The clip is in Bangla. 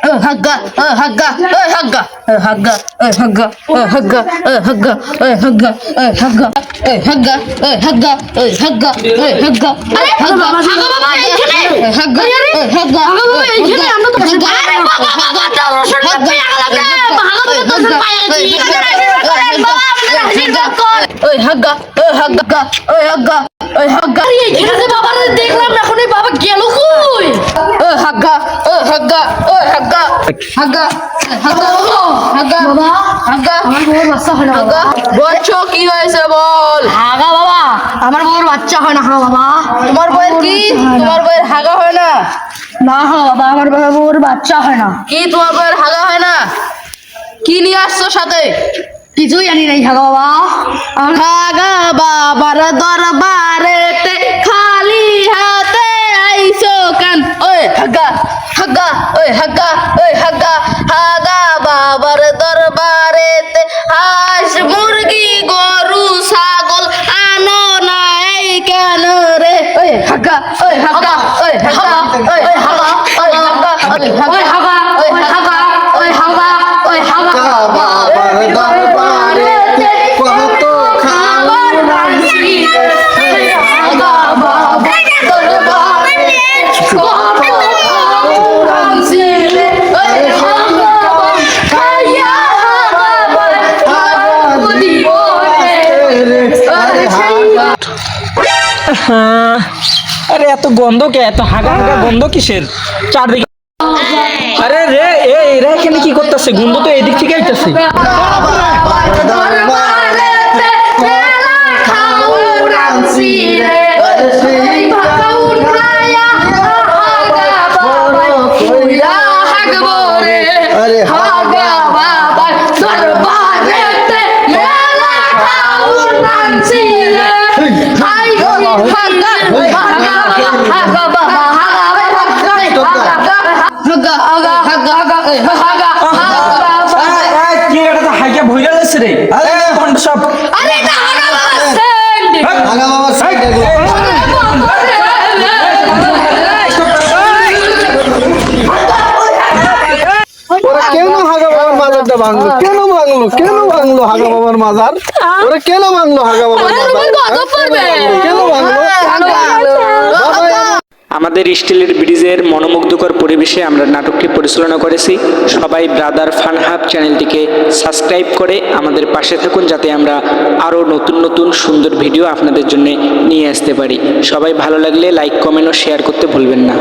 হাগা হাগা হাগা হাগা হাগা হাগা হাগা হাগা হাগা হাগা হাগা হাগা হাগা আরে বাবা বাবা এখানে হাগা হাগা বাবা এখানে আমরা তো বসে আরে বাবা বাবা তো রসুন পাই আগলাকে ভাগা তো তো পাই গেছি বাবা আমাদের কল ওই হাগা ওই হাগা ওই হাগা ওই হাগা আরে এখানে বাবা দেখলাম এখন বাবা গেল কই ওই হাগা কি হয়েছে বল? হাগা বাবা আমার বউর বাচ্চা হয় না বাবা। তোমার বইয়ের কি? তোমার বইয়ের হাগা হয় না? না হ্যাঁ বাবা আমার বউর বাচ্চা হয় না। কি তোমার হাগা হয় না? কি নিয়ে আসছো সাথে? কিছুই জানি নাই হাগা বাবা। হাগা বাবার দরবারেতে ওই হাগা ওই হাগা হাগা বাবার দরবারেতে হাঁস মুরগি গরু ছাগল আনো নাই কেন রে ওই হাগা ওই হাগা ওই হাগা ওই হাগা ওই হাগা ওই ওই হাগা ওই হাগা ওই হাগা ওই হাগা আরে এত গন্ধ কে এত হাগা হাগা গন্ধ কিসের চারদিকে আরে রে এ রে এখানে কি করতেছে গন্ধ তো এদিক থেকে আইতেছে ভাঙলো কেন ভাঙলো? কেন ভাঙলো হাগা বাবার মাজার? ওরা কেন ভাঙলো হাগা বাবার মাজার কেন ভাঙলো বাবা আমাদের স্টিলের ব্রিজের মনোমুগ্ধকর পরিবেশে আমরা নাটকটি পরিচালনা করেছি। সবাই ব্রাদার ফান হাব চ্যানেলটিকে সাবস্ক্রাইব করে আমাদের পাশে থাকুন যাতে আমরা আরও নতুন নতুন সুন্দর ভিডিও আপনাদের জন্য নিয়ে আসতে পারি। সবাই ভালো লাগলে লাইক, কমেন্ট ও শেয়ার করতে ভুলবেন না।